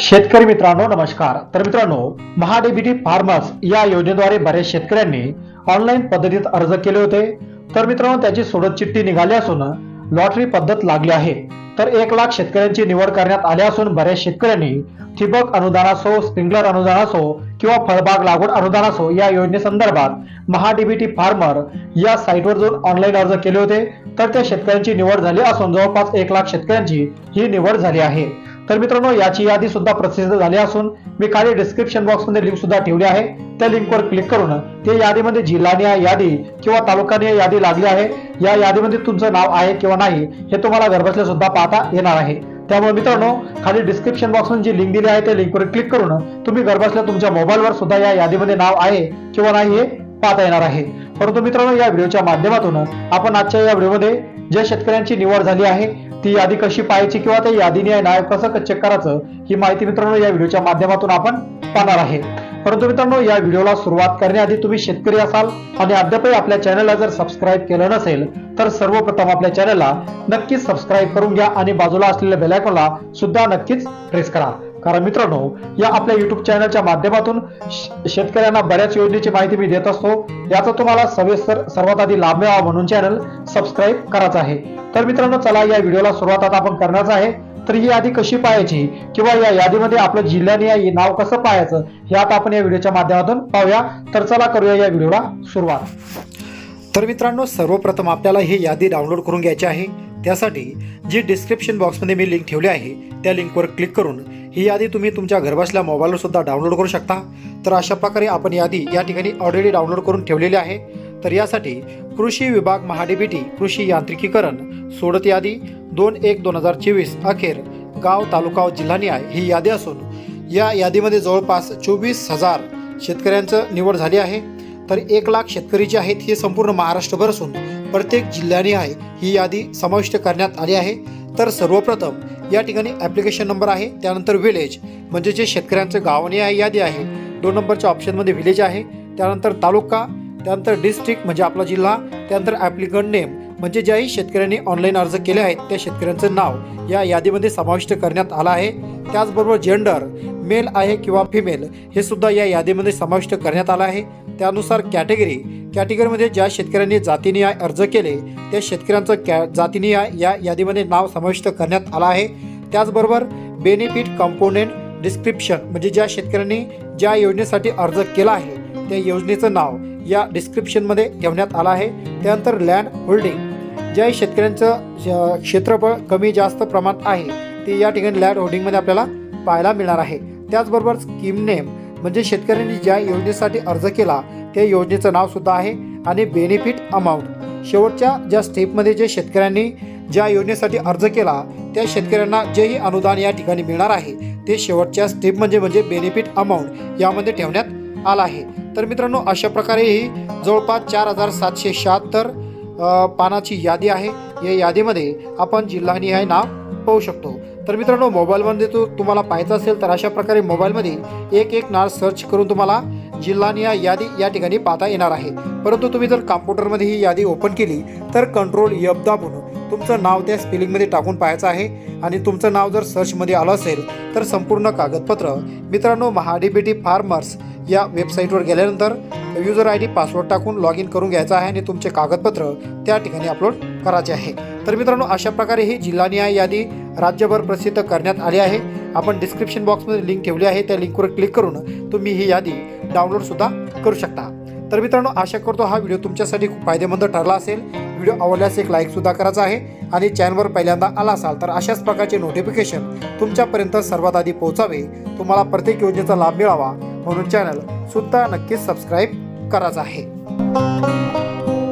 शेतकरी मित्रांनो नमस्कार. तर मित्रांनो महाडीबीटी फार्मर्स या योजनेद्वारे बऱ्याच शेतकऱ्यांनी ऑनलाईन पद्धतीत अर्ज केले होते. तर मित्रांनो त्याची सोडत चिठ्ठी निघाली असून लॉटरी पद्धत लागली आहे. तर एक लाख शेतकऱ्यांची निवड करण्यात आली असून बऱ्याच शेतकऱ्यांनी ठिबक अनुदान असो स्प्रिंकलर अनुदान असो किंवा फळबाग लागवड अनुदान असो या योजनेसंदर्भात महाडीबीटी फार्मर या साईटवर जाऊन ऑनलाईन अर्ज केले होते. तर त्या शेतकऱ्यांची निवड झाली असून जवळपास एक लाख शेतकऱ्यांची ही निवड झाली आहे. तर मित्रांनो याची यादी सुद्धा प्रसिद्ध झाली असून मी खाली डिस्क्रिप्शन बॉक्समध्ये लिंक सुद्धा ठेवली आहे. त्या लिंकवर क्लिक करून ते यादीमध्ये जिल्हानिहाय यादी किंवा तालुकानिहाय यादी लागली आहे. या यादीमध्ये तुमचं नाव आहे किंवा नाही हे तुम्हाला घरबसल्या सुद्धा पाहता येणार आहे. त्यामुळे मित्रांनो खाली डिस्क्रिप्शन बॉक्समध्ये जी लिंक दिली आहे त्या लिंकवर क्लिक करून तुम्ही घरबसल्या तुमच्या मोबाईलवर सुद्धा या यादीमध्ये नाव आहे किंवा नाही हे पाहता येणार आहे. परंतु मित्रांनो या व्हिडिओच्या माध्यमातून आपण आजच्या या व्हिडिओमध्ये ज्या शेतकऱ्यांची निवड झाली आहे ती यादी कशी पाहायची किंवा त्या यादीने नाव कसं चेक करायचं ही माहिती मित्रांनो या व्हिडिओच्या माध्यमातून आपण पाहणार आहे. परंतु मित्रांनो या व्हिडिओला सुरुवात करण्याआधी तुम्ही शेतकरी असाल आणि अद्यापही आपल्या चॅनलला जर सबस्क्राईब केलं नसेल तर सर्वप्रथम आपल्या चॅनलला नक्कीच सबस्क्राईब करून घ्या आणि बाजूला असलेल्या बेलायकॉनला सुद्धा नक्कीच प्रेस करा. कारण मित्रांनो या आपल्या युट्यूब चॅनलच्या माध्यमातून शेतकऱ्यांना बऱ्याच योजनेची माहिती मी देत असतो. याचा तुम्हाला सविस्तर सर्वात आधी लाभ मिळावा म्हणून चॅनल सबस्क्राईब करायचं आहे. तर मित्रांनो चला या व्हिडिओला सुरुवात आता आपण करण्याचं आहे. तर ही यादी कशी पाहायची किंवा या यादीमध्ये आपलं जिल्ह्याने या नाव कसं पाहायचं हे आता आपण या व्हिडिओच्या माध्यमातून पाहूया. तर चला करूया या व्हिडिओला सुरुवात. तर मित्रांनो सर्वप्रथम आपल्याला ही यादी डाउनलोड करून घ्यायची आहे. त्यासाठी जी डिस्क्रिप्शन बॉक्समध्ये मी लिंक ठेवली आहे त्या लिंकवर क्लिक करून ही यादी तुम्ही तुमच्या घरबसल्या मोबाईलवर सुद्धा डाउनलोड करू शकता. तर अशा प्रकारे आपण यादी या ठिकाणी ऑलरेडी डाउनलोड करून ठेवलेली आहे. तर यासाठी कृषी विभाग महाडीबीटी कृषी यांत्रिकीकरण सोडत यादी दोन एक दोन हजार चोवीस अखेर गाव तालुका जिल्हानिहाय ही यादी असून या यादीमध्ये जवळपास चोवीस हजार शेतकऱ्यांचं निवड झाली आहे. तर एक लाख शेतकरी जे आहेत हे संपूर्ण महाराष्ट्रभर असून प्रत्येक जिल्ह्यानिहाय ही यादी समाविष्ट करण्यात आली आहे. तर सर्वप्रथम या ठिकाणी ॲप्लिकेशन नंबर आहे त्यानंतर विलेज म्हणजे जे शेतकऱ्यांचं गावानिहाय यादी आहे. दोन नंबरच्या ऑप्शनमध्ये विलेज आहे त्यानंतर तालुका त्यानंतर डिस्ट्रिक्ट म्हणजे आपला जिल्हा त्यानंतर ॲप्लिकंट नेम म्हणजे ज्याही शेतकऱ्यांनी ऑनलाईन अर्ज केले आहेत त्या शेतकऱ्यांचं नाव या यादीमध्ये समाविष्ट करण्यात आलं आहे. त्याचबरोबर जेंडर मेल आहे किंवा फिमेल हे सुद्धा या यादीमध्ये समाविष्ट करण्यात आलं आहे. त्यानुसार कॅटेगरी कॅटेगरीमध्ये ज्या शेतकऱ्यांनी जातीनिहाय अर्ज केले त्या शेतकऱ्यांचं कॅ जातीनिहाय या यादीमध्ये नाव समाविष्ट करण्यात आलं आहे. त्याचबरोबर बेनिफिट कंपोनेंट डिस्क्रिप्शन म्हणजे ज्या शेतकऱ्यांनी ज्या योजनेसाठी अर्ज केला आहे त्या योजनेचं नाव या डिस्क्रिप्शनमध्ये ठेवण्यात आलं आहे. त्यानंतर लँड होल्डिंग ज्या शेतकऱ्यांचं क्षेत्रफळ कमी जास्त प्रमाणात आहे ते या ठिकाणी लँड होल्डिंगमध्ये आपल्याला पाहायला मिळणार आहे. त्याचबरोबर स्कीम नेम म्हणजे शेतकऱ्यांनी ज्या योजनेसाठी अर्ज केला त्या योजनेचं नाव सुद्धा आहे आणि बेनिफिट अमाऊंट शेवटच्या ज्या स्टेपमध्ये जे शेतकऱ्यांनी ज्या योजनेसाठी अर्ज केला त्या शेतकऱ्यांना जेही अनुदान या ठिकाणी मिळणार आहे. ते शेवटच्या स्टेप म्हणजे म्हणजे बेनिफिट अमाऊंट यामध्ये ठेवण्यात आला आहे. तर मित्रांनो अशा प्रकारे ही जवळपास चार हजार सातशे शहात्तर पानाची यादी आहे. या यादीमध्ये आपण जिल्हानिहाय नाव पाहू शकतो. तर मित्रांनो मोबाईलमध्ये तो तुम्हाला पाहायचा असेल तर अशा प्रकारे मोबाईलमध्ये एक एक नाळ सर्च करून तुम्हाला जिल्हानिया यादी या ठिकाणी पाहता येणार आहे. परंतु तुम्ही जर कॉम्प्युटरमध्ये ही यादी ओपन केली तर कंट्रोल यब दाबून तुमचं नाव त्या स्पेलिंगमध्ये टाकून पाहायचं आहे. आणि तुमचं नाव जर सर्चमध्ये आलं असेल तर संपूर्ण कागदपत्र मित्रांनो महाडीबीटी फार्मर्स या वेबसाईटवर गेल्यानंतर युजर आय डी पासवर्ड टाकून लॉग इन करून घ्यायचं आहे आणि तुमचे कागदपत्र त्या ठिकाणी अपलोड करायचे आहे. तर मित्रांनो अशा प्रकारे ही जिल्हानिहाय यादी राज्यभर प्रसिद्ध करण्यात आली आहे. आपण डिस्क्रिप्शन बॉक्समध्ये लिंक ठेवली आहे. त्या लिंकवर क्लिक करून तुम्ही ही यादी डाउनलोडसुद्धा करू शकता. तर मित्रांनो आशा करतो हा व्हिडिओ तुमच्यासाठी खूप फायदेमंद ठरला असेल. व्हिडिओ आवडल्यास एक लाईकसुद्धा करायचा आहे आणि चॅनलवर पहिल्यांदा आला असाल तर अशाच प्रकारचे नोटिफिकेशन तुमच्यापर्यंत सर्वात आधी पोहोचावे. तुम्हाला प्रत्येक योजनेचा लाभ मिळावा म्हणून चॅनल सुद्धा नक्कीच सबस्क्राईब करायचा आहे.